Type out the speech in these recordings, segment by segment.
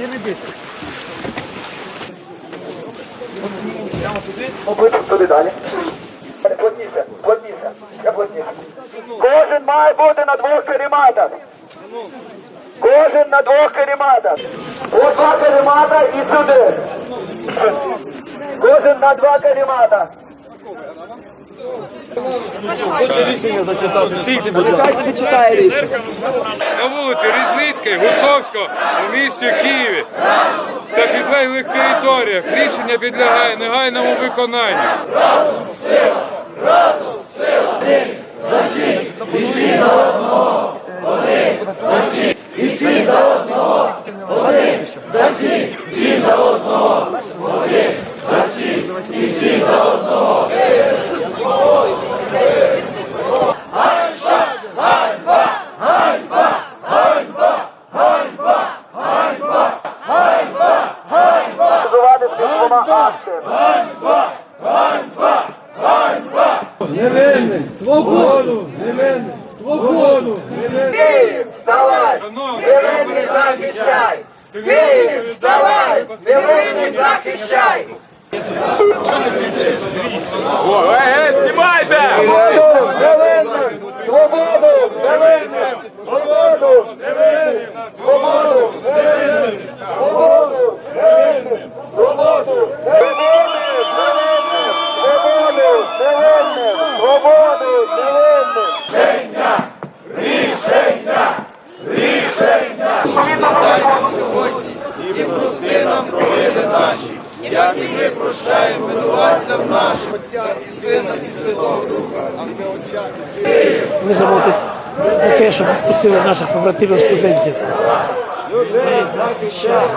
Є не туди далі. Плотніше, плотніше, ще плотніше. Кожен має бути на двох керематах. Кожен на двох керематах. Ось два керемата і сюди. Кожен на два керемата. Хоче рішення зачитати. Стійте, будь ласка. На вулиці Різницької, Гуцовського, у місті Київ підлеглих територіях рішення підлягає негайному виконанню. Ганьба! Ганьба! Ганьба! Невинний! Свободу! Невинний! Свободу! Київ, вставай! Невинний захищай! Київ, вставай! Невинний захищай! Е, знімайте! Свободу! Невинний! Свободу! Невинний! Свободу! Невинний! Свободу! нам провини наші, як і ми прощаємо винуватцям нашим, Отця і Сина, і Святого Духа. Амінь. Отця і Сина. За те, щоб відпустили наших побратимів студентів. Людей захищай!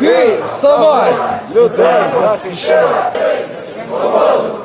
Київ, вставай! Людей захищай! Свободу!